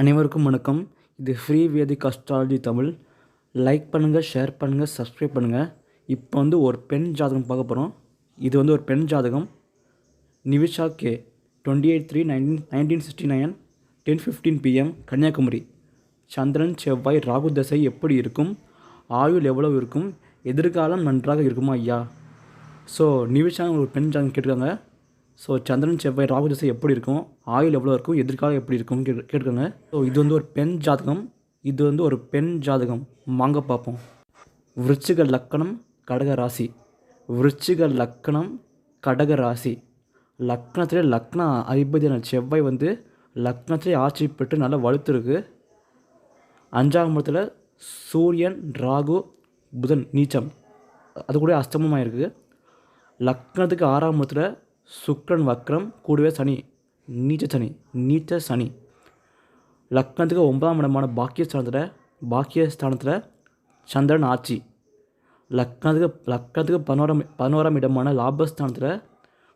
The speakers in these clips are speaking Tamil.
அனைவருக்கும் வணக்கம். இது free vedic astrology Tamil. Like பண்ணுங்கள் ஷேர் பண்ணுங்கள் சப்ஸ்கிரைப் பண்ணுங்கள் இப்போ வந்து ஒரு பெண் ஜாதகம் பார்க்க போகிறோம் இது வந்து ஒரு பெண் ஜாதகம். Nivisha K twenty eight three nineteen nineteen sixty nine ten fifteen PM Kanyakumari. சந்திரன் செவ்வாய் ராகு தசை எப்படி இருக்கும்? ஆயுள் எவ்வளவு இருக்கும்? எதிர்காலம் நன்றாக இருக்குமா ஐயா? ஸோ நிவிஷா ஒரு பெண் ஜாதகம் கேட்டிருக்காங்க. ஸோ சந்திரன் செவ்வாய் ராகு திசை எப்படி இருக்கும்? ஆயுள் எவ்வளோ இருக்கும்? எதிர்காலம் எப்படி இருக்கும்னு கேட்டு கேட்டிருக்காங்க ஸோ இது வந்து ஒரு பெண் ஜாதகம். இது வந்து ஒரு பெண் ஜாதகம். வாங்க பார்ப்போம். விருச்சிக லக்கணம் கடக ராசி. விருச்சிக லக்கணம் கடக ராசி. லக்னத்திலே லக்ன அதிபதியான செவ்வாய் வந்து லக்னத்திலே ஆட்சி பெற்று நல்லா வலுத்துருக்கு. அஞ்சாம் இடத்துல சூரியன் ராகு புதன் நீச்சம். அது கூட அஸ்தமமாக இருக்குது லக்னத்துக்கு ஆறாம் இடத்துல சுக்ரன் வக்ரம் கூடவே சனி நீச்ச சனி நீச்ச சனி. லக்னத்துக்கு ஒன்பதாம் இடமான பாக்கியஸ்தானத்தில் பாக்கியஸ்தானத்தில் சந்திரன் ஆட்சி. லக்னத்துக்கு லக்னத்துக்கு பதினோராம் பதினோராம் இடமான லாபஸ்தானத்தில்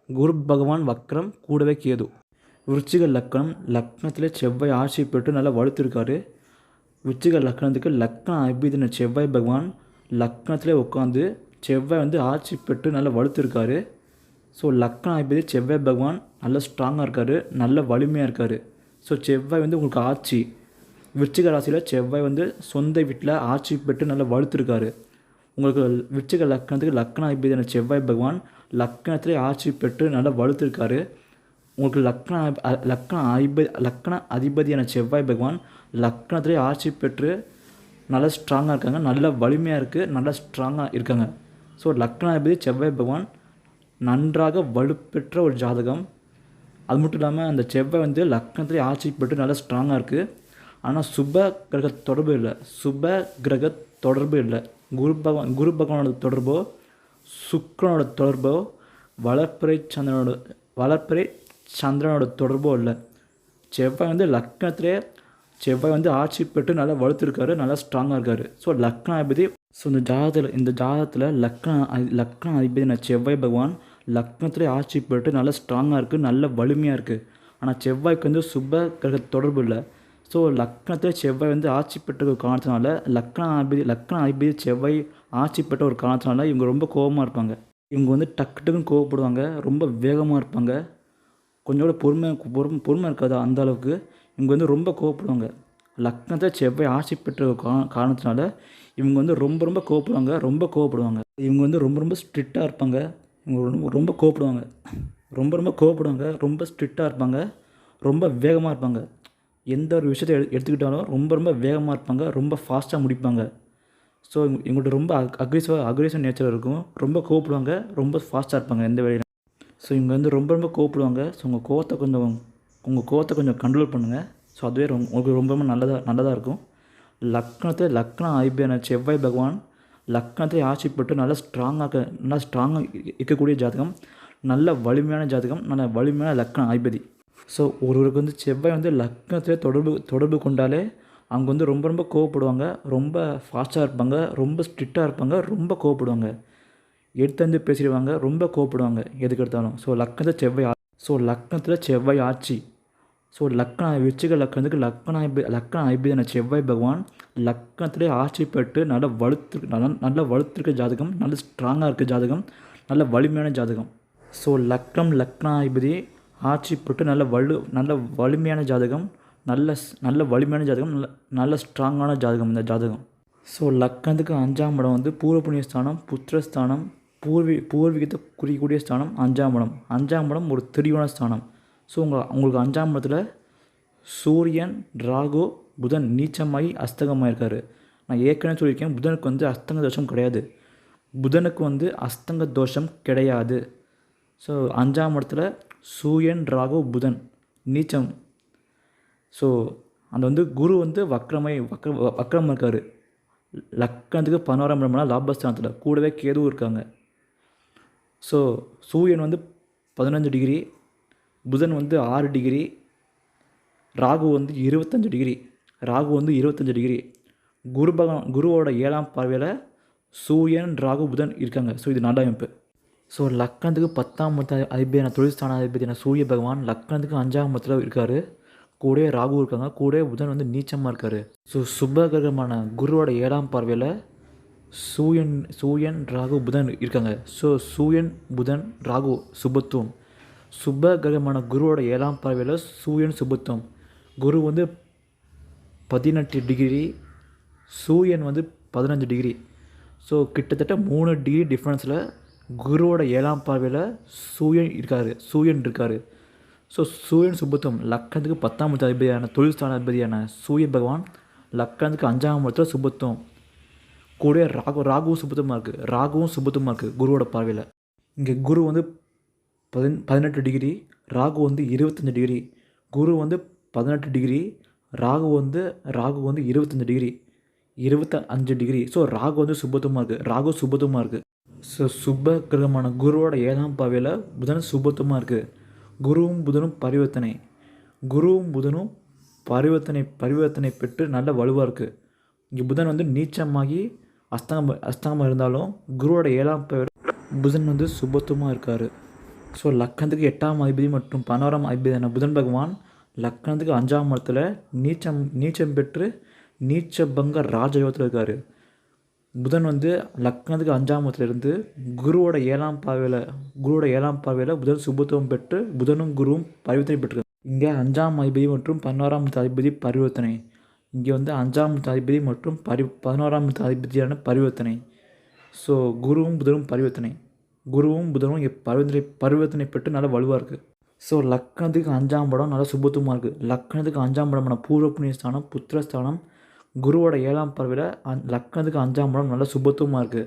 குரு பகவான் வக்ரம் கூடவே கேது. விருச்சிக லக்னம் லக்னத்தில் செவ்வாய் ஆட்சி பெற்று நல்லா வலுத்திருக்காரு. விருச்சிக லக்னத்துக்கு லக்ன அபிதின செவ்வாய் பகவான் லக்னத்திலே உட்காந்து செவ்வாய் வந்து ஆட்சி பெற்று நல்லா வலுத்திருக்காரு. ஸோ லக்னாதிபதி செவ்வாய் பகவான் நல்ல ஸ்ட்ராங்காக இருக்கார் நல்ல வலிமையாக இருக்கார். ஸோ செவ்வாய் வந்து உங்களுக்கு ஆட்சி. விருச்சிக ராசியில் செவ்வாய் வந்து சொந்த வீட்டில் ஆட்சி பெற்று நல்லா வலுத்துருக்காரு. உங்களுக்கு விருச்சிக லக்னத்துக்கு லக்ன அதிபதியான செவ்வாய் பகவான் லக்னத்திலே ஆட்சி பெற்று நல்லா வலுத்திருக்காரு. உங்களுக்கு லக்ன லக்ன அதிபதி லக்ன அதிபதியான செவ்வாய் பகவான் லக்னத்திலே ஆட்சி பெற்று நல்லா ஸ்ட்ராங்காக இருக்காங்க நல்ல வலிமையாக இருக்குது நல்லா ஸ்ட்ராங்காக இருக்காங்க. ஸோ லக்னாதிபதி செவ்வாய் பகவான் நன்றாக வலுப்பெற்ற ஒரு ஜாதகம். அது மட்டும் இல்லாமல் அந்த செவ்வாய் வந்து லக்னத்திலே ஆட்சி பெற்று நல்லா ஸ்ட்ராங்காக இருக்குது ஆனால் சுப கிரக தொடர்பு இல்லை. சுப கிரக தொடர்பு இல்லை. குரு பகவான் குரு பகவானோட தொடர்போ சுக்கரனோட தொடர்போ வளர்ப்பிறை சந்திரனோட வளர்ப்பிறை சந்திரனோட தொடர்போ இல்லை. செவ்வாய் வந்து லக்னத்திலே செவ்வாய் வந்து ஆட்சி பெற்று நல்லா வளர்த்துருக்காரு நல்லா ஸ்ட்ராங்காக இருக்காரு. ஸோ லக்னாதிபதி ஸோ இந்த ஜாதகத்தில் இந்த ஜாதகத்தில் லக்ன அதி- அதிபதி நான் செவ்வாய் பகவான் லக்னத்திலே ஆட்சி பெற்று நல்லா ஸ்ட்ராங்காக இருக்குது நல்ல வலிமையாக இருக்குது ஆனால் செவ்வாய்க்கு வந்து சுப கிரக தொடர்பு இல்லை. ஸோ லக்னத்தில் செவ்வாய் வந்து ஆட்சி பெற்ற ஒரு காரணத்தினால லக்ன அதிபதி லக்ன அதிபதி செவ்வாய் ஆட்சி பெற்ற ஒரு காரணத்தினால இவங்க ரொம்ப கோபமாக இருப்பாங்க. இவங்க வந்து டக்கு டக்குன்னு கோவப்படுவாங்க ரொம்ப வேகமாக இருப்பாங்க. கொஞ்சம் கூட பொறுமை பொறுமை பொறுமை இருக்காது அந்த அளவுக்கு. இவங்க வந்து ரொம்ப கோவப்படுவாங்க. லக்னத்தை செவ்வாய் ஆட்சி பெற்ற கா காரணத்தினால இவங்க வந்து ரொம்ப ரொம்ப கோவப்படுவாங்க ரொம்ப கோவப்படுவாங்க. இவங்க வந்து ரொம்ப ரொம்ப ஸ்ட்ரிக்டாக இருப்பாங்க. இவங்க ரொம்ப கோவப்படுவாங்க. ரொம்ப ரொம்ப கோவப்படுவாங்க. ரொம்ப ஸ்ட்ரிக்டாக இருப்பாங்க. ரொம்ப வேகமாக இருப்பாங்க. எந்த ஒரு விஷயத்தை எடு எடுத்துக்கிட்டாலும் ரொம்ப ரொம்ப வேகமாக இருப்பாங்க. ரொம்ப ஃபாஸ்ட்டாக முடிப்பாங்க. ஸோ எங்கள்கிட்ட ரொம்ப அக்ரெசிவாக அக்ரெசிவ் நேச்சர் இருக்கும். ரொம்ப கோவப்படுவாங்க. ரொம்ப ஃபாஸ்ட்டாக இருப்பாங்க எந்த வேலையிலும் ஸோ இவங்க வந்து ரொம்ப ரொம்ப கோவப்படுவாங்க. ஸோ உங்கள் கோவத்தை கொஞ்சம் உங்கள் கோவத்தை கொஞ்சம் கண்ட்ரோல் பண்ணுங்கள் ஸோ அதுவே ரொம்ப உங்களுக்கு ரொம்ப ரொம்ப நல்லதாக நல்லதாக இருக்கும். லக்னத்தில் லக்னம் ஐபியான செவ்வாய் பகவான் லக்னத்தை ஆட்சி பெற்று நல்லா ஸ்ட்ராங்காக நல்லா ஸ்ட்ராங்காக இருக்கக்கூடிய ஜாதகம் நல்ல வலிமையான ஜாதகம் நல்ல வலிமையான லக்ன ஐபதி ஸோ ஒருவருக்கு வந்து செவ்வாய் வந்து லக்னத்திலே தொடர்பு தொடர்பு கொண்டாலே அவங்க வந்து ரொம்ப ரொம்ப கோவப்படுவாங்க ரொம்ப ஃபாஸ்ட்டாக இருப்பாங்க ரொம்ப ஸ்ட்ரிக்டாக இருப்பாங்க ரொம்ப கோவப்படுவாங்க. எடுத்து பேசிடுவாங்க ரொம்ப கோவப்படுவாங்க எதுக்கு எடுத்தாலும் ஸோ லக்னத்தை செவ்வாய் ஸோ லக்னத்தில் செவ்வாய் ஆட்சி. ஸோ லக்ன விச்சிக லக்னத்துக்கு லக்கண ஐபி லக்ன ஐபிதான செவ்வாய் பகவான் லக்னத்திலே ஆட்சி பெற்று நல்ல வலுத்து நல்ல நல்ல வலுத்திருக்க ஜாதகம் நல்ல ஸ்ட்ராங்காக இருக்க ஜாதகம் நல்ல வலிமையான ஜாதகம். ஸோ லக்னம் லக்னாதிபதி ஆட்சி பெற்று நல்ல வலு நல்ல வலிமையான ஜாதகம் நல்ல நல்ல வலிமையான ஜாதகம் நல்ல நல்ல ஸ்ட்ராங்கான ஜாதகம் இந்த ஜாதகம். ஸோ லக்னத்துக்கு அஞ்சாம் இடம் வந்து பூர்வ புண்ணிய ஸ்தானம் புத்திரஸ்தானம் பூர்வீ பூர்வீகத்தை குறிக்கக்கூடிய ஸ்தானம் அஞ்சாம் இடம். அஞ்சாம் இடம் ஒரு திரிவான ஸ்தானம். ஸோ உங்கள் உங்களுக்கு அஞ்சாம் இடத்துல சூரியன் ராகு புதன் நீச்சமாகி அஸ்தகமாக இருக்கார் நான் ஏற்கனவே சொல்லியிருக்கேன் புதனுக்கு வந்து அஸ்தங்க தோஷம் கிடையாது. புதனுக்கு வந்து அஸ்தங்க தோஷம் கிடையாது. ஸோ அஞ்சாம் இடத்துல சூரியன் ராகு புதன் நீச்சம். ஸோ அந்த வந்து குரு வந்து வக்ரமை வக்ர வக்ரம் இருக்கார். லக்கணத்துக்கு பதினோராம் இடம்னா லாபஸ்தானத்தில் கூடவே கேதுவும் இருக்காங்க. ஸோ சூரியன் வந்து பதினஞ்சு டிகிரி புதன் வந்து ஆறு டிகிரி ராகு வந்து இருபத்தஞ்சி டிகிரி ராகு வந்து இருபத்தஞ்சி டிகிரி. குரு பகவான் குருவோட ஏழாம் பார்வையில் சூரியன் ராகு புதன் இருக்காங்க. ஸோ இது நல்ல ஸோ லக்னத்துக்கு பத்தாம் மத்த அதிபதியான தொழில்ஸ்தான அதிபதியான சூரிய பகவான் லக்னத்துக்கு அஞ்சாம் மத்தில் இருக்கார். கூட ராகு இருக்காங்க. கூட புதன் வந்து நீச்சமாக இருக்கார். ஸோ சுபகிரகமான குருவோட ஏழாம் பார்வையில் சூயன் சூயன் ராகு புதன் இருக்காங்க. ஸோ சூயன் புதன் ராகு சுபத்துவம். சுப கிரகமான குருவோட ஏழாம் பார்வையில் சூரியன் சுபத்துவம் குரு வந்து பதினெட்டு டிகிரி சூரியன் வந்து பதினஞ்சு டிகிரி. ஸோ கிட்டத்தட்ட மூணு டிகிரி டிஃப்ரென்ஸில் குருவோட ஏழாம் பார்வையில் சூரியன் இருக்கார் சூரியன் இருக்கார். ஸோ சூரியன் சுபத்துவம் லக்கணத்துக்கு பத்தாம் இடத்து அதிபதியான தொழில் ஸ்தான அதிபதியான சூரிய பகவான் லக்கணத்துக்கு அஞ்சாம் இடத்துல சுபத்துவம் கூட ராகு ராகுவும் சுபத்துவமாக இருக்குது ராகுவும் சுபத்துவமாக இருக்குது குருவோட பார்வையில். இங்கே குரு வந்து பதின் பதினெட்டு டிகிரி ராகு வந்து இருபத்தஞ்சி டிகிரி குரு வந்து பதினெட்டு டிகிரி ராகு வந்து ராகு வந்து இருபத்தஞ்சி டிகிரி இருபத்த அஞ்சு டிகிரி. ஸோ ராகு வந்து சுபத்துவமாக இருக்குது ராகு சுபத்துவமாக இருக்குது ஸோ சுப கிரகமான குருவோட ஏழாம் பாவையில் புதன் சுபத்துவமாக இருக்குது குருவும் புதனும் பரிவர்த்தனை. குருவும் புதனும் பரிவர்த்தனை பரிவர்த்தனை பெற்று நல்ல வலுவாக இருக்குது இங்கே புதன் வந்து நீச்சமாகி அஸ்தங்கம் அஸ்தங்கமாக இருந்தாலும் குருவோட ஏழாம் பாவையில் புதன் வந்து சுபத்துவமாக இருக்கார். ஸோ லக்கணத்துக்கு எட்டாம் அதிபதி மற்றும் பதினோராம் அதிபதியான புதன் பகவான் லக்கணத்துக்கு அஞ்சாம் இடத்துல நீச்சம் நீச்சம் பெற்று நீச்சபங்க ராஜயோகத்தில் இருக்கார். புதன் வந்து லக்னத்துக்கு அஞ்சாம் இடத்துல இருந்து குருவோட ஏழாம் பார்வையில் குருவோட ஏழாம் பார்வையில் புதன் சுபத்துவம் பெற்று புதனும் குருவும் பரிவர்த்தனை பெற்று இங்கே அஞ்சாம் அதிபதி மற்றும் பதினோராம் அதிபதி பரிவர்த்தனை. இங்கே வந்து அஞ்சாம் அதிபதி மற்றும் பரி பதினோராம் அதிபதியான பரிவர்த்தனை. ஸோ குருவும் புதனும் பரிவர்த்தனை. குருவும் புதனும் இங்கே பரிவர்த்தனை பரிவர்த்தனை பெற்று நல்லா வலுவாக இருக்குது ஸோ லக்னத்துக்கு அஞ்சாம் படம் நல்லா சுபத்துவமாக இருக்குது லக்னத்துக்கு அஞ்சாம் படமான பூர்வ புண்ணியஸ்தானம் புத்திரஸ்தானம் குருவோட ஏழாம் பறவையில் அந் லக்னத்துக்கு அஞ்சாம் படம் நல்லா சுபத்துவமாக இருக்குது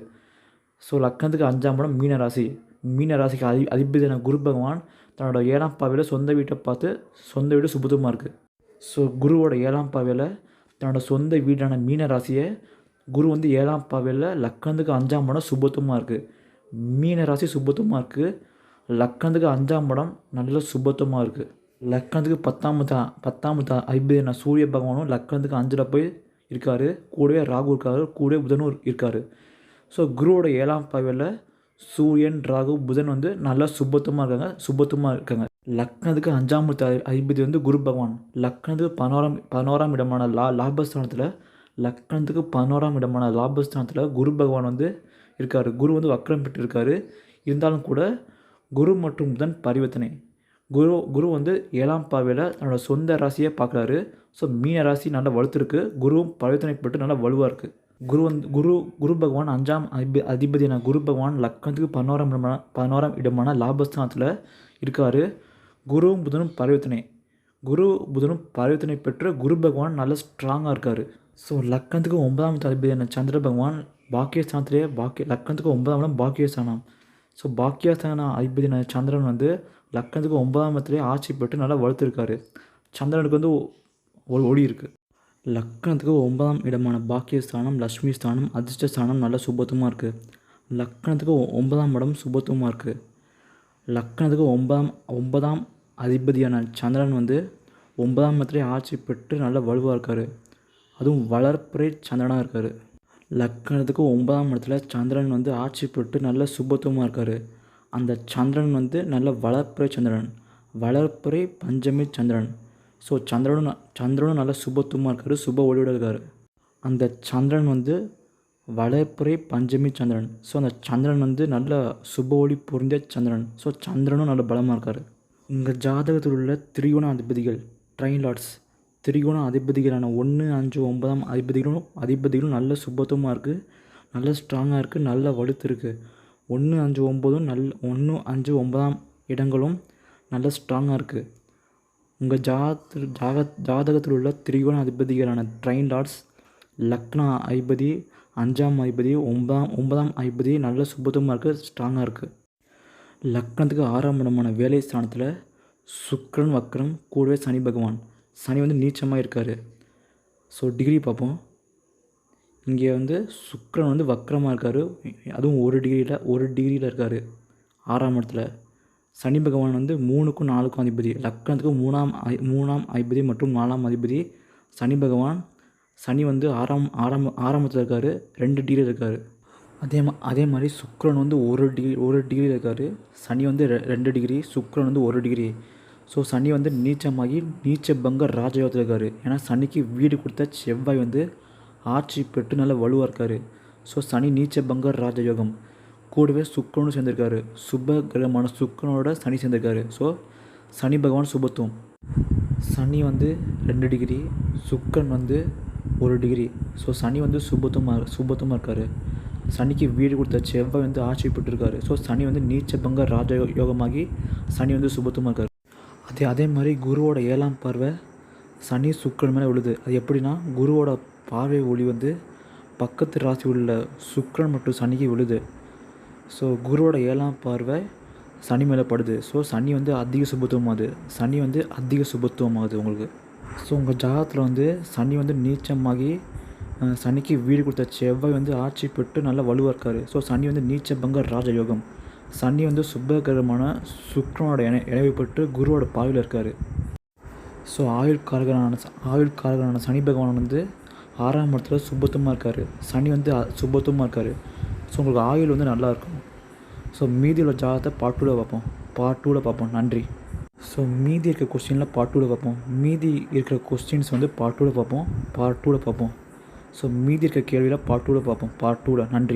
ஸோ லக்னத்துக்கு அஞ்சாம் படம் மீன ராசி. மீன ராசிக்கு அதி அதிபதியான குரு பகவான் தன்னோட ஏழாம் பார்வையில் சொந்த வீட்டை பார்த்து சொந்த வீடு சுபத்துவமாக இருக்குது ஸோ குருவோட ஏழாம் பார்வையில் தன்னோட சொந்த வீடான மீன ராசியை குரு வந்து ஏழாம் பார்வையில் லக்னத்துக்கு அஞ்சாம் படம் சுபத்துவமாக இருக்குது மீன ராசி சுபத்துவமாக இருக்குது லக்கணத்துக்கு அஞ்சாம் படம் நல்ல சுபத்துவமாக இருக்குது லக்கணத்துக்கு பத்தாம் ஐம்பது ஐபிஎன சூரிய பகவானும் லக்கணத்துக்கு அஞ்சில் போய் இருக்கார். கூடவே ராகு இருக்கார். கூடவே புதனும் இருக்கார். ஸோ குருவோட ஏழாம் பார்வையில் சூரியன் ராகு புதன் வந்து நல்லா சுபத்துவமாக இருக்காங்க. சுபத்துவமாக இருக்காங்க. லக்னத்துக்கு அஞ்சாம் ஐபதி வந்து குரு பகவான். லக்னத்துக்கு பதினோராம் பதினோராம் இடமான லா லாபஸ்தானத்தில் லக்னத்துக்கு பதினோராம் இடமான லாபஸ்தானத்தில் குரு பகவான் வந்து இருக்கார். குரு வந்து வக்ரம் பெற்றிருக்காரு. இருந்தாலும் கூட குரு மற்றும் புதன் பரிவர்த்தனை. குரு குரு வந்து ஏழாம் பாவையில் தன்னோட சொந்த ராசியை பார்க்குறாரு. ஸோ மீன ராசி நல்லா வலுத்துருக்கு குருவும் பரிவர்த்தனை பெற்று நல்லா வலுவாக இருக்குது குரு வந்து குரு குரு பகவான் அஞ்சாம் அதிப அதிபதியான குரு பகவான் லக்னத்துக்கு பதினோராம் இடமான பதினோராம் இடமான லாபஸ்தானத்தில் இருக்கார். குருவும் புதனும் பரிவர்த்தனை. குரு புதனும் பரிவர்த்தனை பெற்று குரு பகவான் நல்ல ஸ்ட்ராங்காக இருக்கார். ஸோ லக்னத்துக்கு ஒன்பதாம் அதிபதியான சந்திர பகவான் பாக்கியஸ்தானத்திலே பாக்கிய லக்கணத்துக்கு ஒன்பதாம் இடம் பாக்கியஸ்தானம். ஸோ பாக்கியஸ்தான அதிபதி சந்திரன் வந்து லக்கணத்துக்கு ஒன்பதாம் இடத்துலேயே ஆட்சி பெற்று நல்லா வளர்த்துருக்காரு. சந்திரனுக்கு வந்து ஒரு ஒளி இருக்குது லக்கணத்துக்கு ஒன்பதாம் இடமான பாக்கியஸ்தானம் லக்ஷ்மி ஸ்தானம் அதிர்ஷ்ட ஸ்தானம் நல்ல சுபத்துவமாக இருக்குது லக்கணத்துக்கு ஒன்பதாம் இடம் சுபத்துவமாக இருக்குது லக்கணத்துக்கு ஒன்பதாம் ஒன்பதாம் அதிபதியான சந்திரன் வந்து ஒன்பதாம் இடத்துலேயே ஆட்சி பெற்று நல்ல வலுவாக இருக்கார். அதுவும் வளர்ப்பிறை சந்திரனாக இருக்கார். லக்கணத்துக்கு ஒன்பதாம் இடத்துல சந்திரன் வந்து ஆட்சி பெற்று நல்ல சுபத்துவமாக இருக்கார். அந்த சந்திரன் வந்து நல்ல வளர்ப்புரை சந்திரன். வளர்ப்புரை பஞ்சமி சந்திரன். ஸோ சந்திரனும் சந்திரனும் நல்ல சுபத்துவமாக இருக்கார் சுப ஒளியோட இருக்கார். அந்த சந்திரன் வந்து வளர்ப்புரை பஞ்சமி சந்திரன். ஸோ அந்த சந்திரன் வந்து நல்ல சுப ஒளி பொருந்திய சந்திரன். ஸோ சந்திரனும் நல்ல பலமாக இருக்கார். உங்கள் ஜாதகத்தில் உள்ள திரியோண அதிபதிகள் ட்ரைன் லாட்ஸ் திரிகோண அதிபதிகளான ஒன்று அஞ்சு ஒன்பதாம் அதிபதிகளும் அதிபதிகளும் நல்ல சுபத்துவமாக இருக்குது நல்ல ஸ்ட்ராங்காக இருக்குது நல்ல வலுத்து இருக்குது ஒன்று அஞ்சு ஒம்பதும் நல் ஒன்று அஞ்சு ஒன்பதாம் இடங்களும் நல்ல ஸ்ட்ராங்காக இருக்குது உங்கள் ஜாத ஜாக ஜாதகத்தில் உள்ள திரிகோண அதிபதிகளான ட்ரைன் டாட்ஸ் லக்னா ஐபதி அஞ்சாம் ஐபதி ஒன்பதாம் ஒன்பதாம் ஐபதி நல்ல சுபத்துவமாக இருக்குது ஸ்ட்ராங்காக இருக்குது லக்னத்துக்கு ஆறாம் இடமான வேலை ஸ்தானத்தில் சுக்கரன் வக்ரம் கூடவே சனி பகவான். சனி வந்து நீச்சமாக இருக்கார். ஸோ டிகிரி பார்ப்போம். இங்கே வந்து சுக்ரன் வந்து வக்ரமாக இருக்கார். அதுவும் ஒரு டிகிரியில் ஒரு டிகிரியில் இருக்கார். ஆறாம் இடத்துல. சனி பகவான் வந்து மூணுக்கும் நாலுக்கும் அதிபதி. லக்னத்துக்கு மூணாம் ஐ மூணாம் அதிபதி மற்றும் நாலாம் அதிபதி. சனி பகவான் சனி வந்து ஆறாம் ஆறாம் ஆரம்பத்தில் இருக்கார். ரெண்டு டிகிரியில் இருக்கார். அதே மா அதே மாதிரி சுக்ரன் வந்து ஒரு டிகிரி ஒரு டிகிரியில் இருக்கார். சனி வந்து ரெ- ரெண்டு டிகிரி சுக்ரன் வந்து ஒரு டிகிரி ஸோ சனி வந்து நீச்சமாகி நீச்ச பங்க ராஜயோகத்தில் இருக்கார். ஏன்னா சனிக்கு வீடு கொடுத்த செவ்வாய் வந்து ஆட்சி பெற்று நல்ல வலுவாக இருக்கார். ஸோ சனி நீச்ச பங்க ராஜயோகம். கூடவே சுக்கரனும் சேர்ந்திருக்காரு. சுப கிரகமான சுக்கரனோட சனி சேர்ந்திருக்காரு. ஸோ சனி பகவான் சுபத்துவம். சனி வந்து ரெண்டு டிகிரி சுக்கரன் வந்து ஒரு டிகிரி. ஸோ சனி வந்து சுபத்துவமாக சுபத்துவமாக இருக்கார். சனிக்கு வீடு கொடுத்த செவ்வாய் வந்து ஆட்சி பெற்றிருக்காரு. ஸோ சனி வந்து நீச்ச பங்க ராஜ யோகமாகி சனி வந்து சுபத்துவமாக இருக்கார். அதே அதே மாதிரி குருவோட ஏழாம் பார்வை சனி சுக்கரன் மேலே விழுது. அது எப்படின்னா குருவோட பார்வை ஒளி வந்து பக்கத்து ராசி உள்ள சுக்கிரன் மற்றும் சனிக்கு விழுது. ஸோ குருவோட ஏழாம் பார்வை சனி மேலே படுது. ஸோ சனி வந்து அதிக சுபத்துவமாகுது சனி வந்து அதிக சுபத்துவமாகுது உங்களுக்கு. ஸோ உங்கள் ஜாதகத்தில் வந்து சனி வந்து நீச்சமாகி சனிக்கு வீடு கொடுத்த செவ்வாய் வந்து ஆட்சி பெற்று நல்லா வலுவாக இருக்கார். ஸோ சனி வந்து நீச்ச பங்க ராஜயோகம். சனி வந்து சுபகிரகமான சுக்ரனோட இணை இணைவுப்பட்டு குருவோட பாவில் இருக்கார். ஸோ ஆயுள் காரகனான ஆயுள் காரகனான சனி பகவான் வந்து ஆறாம் இடத்துல சுபத்துவமாக இருக்கார். சனி வந்து சுபத்துவமாக இருக்கார். ஸோ உங்களுக்கு ஆயுள் வந்து நல்லாயிருக்கும் ஸோ மீதி உள்ள ஜாதகத்தை பார்ட் டூவில் பார்ப்போம். பார்ட் டூவில் பார்ப்போம். நன்றி. ஸோ மீதி இருக்க கொஸ்டினில் பார்ட் டூவில் பார்ப்போம். மீதி இருக்கிற கொஸ்டின்ஸ் வந்து பார்ட் டூவில் பார்ப்போம். பார்ட் டூவில் பார்ப்போம். ஸோ மீதி இருக்க கேள்வியில் பார்ட் டூவில் பார்ப்போம். பார்ட் டூவில் நன்றி.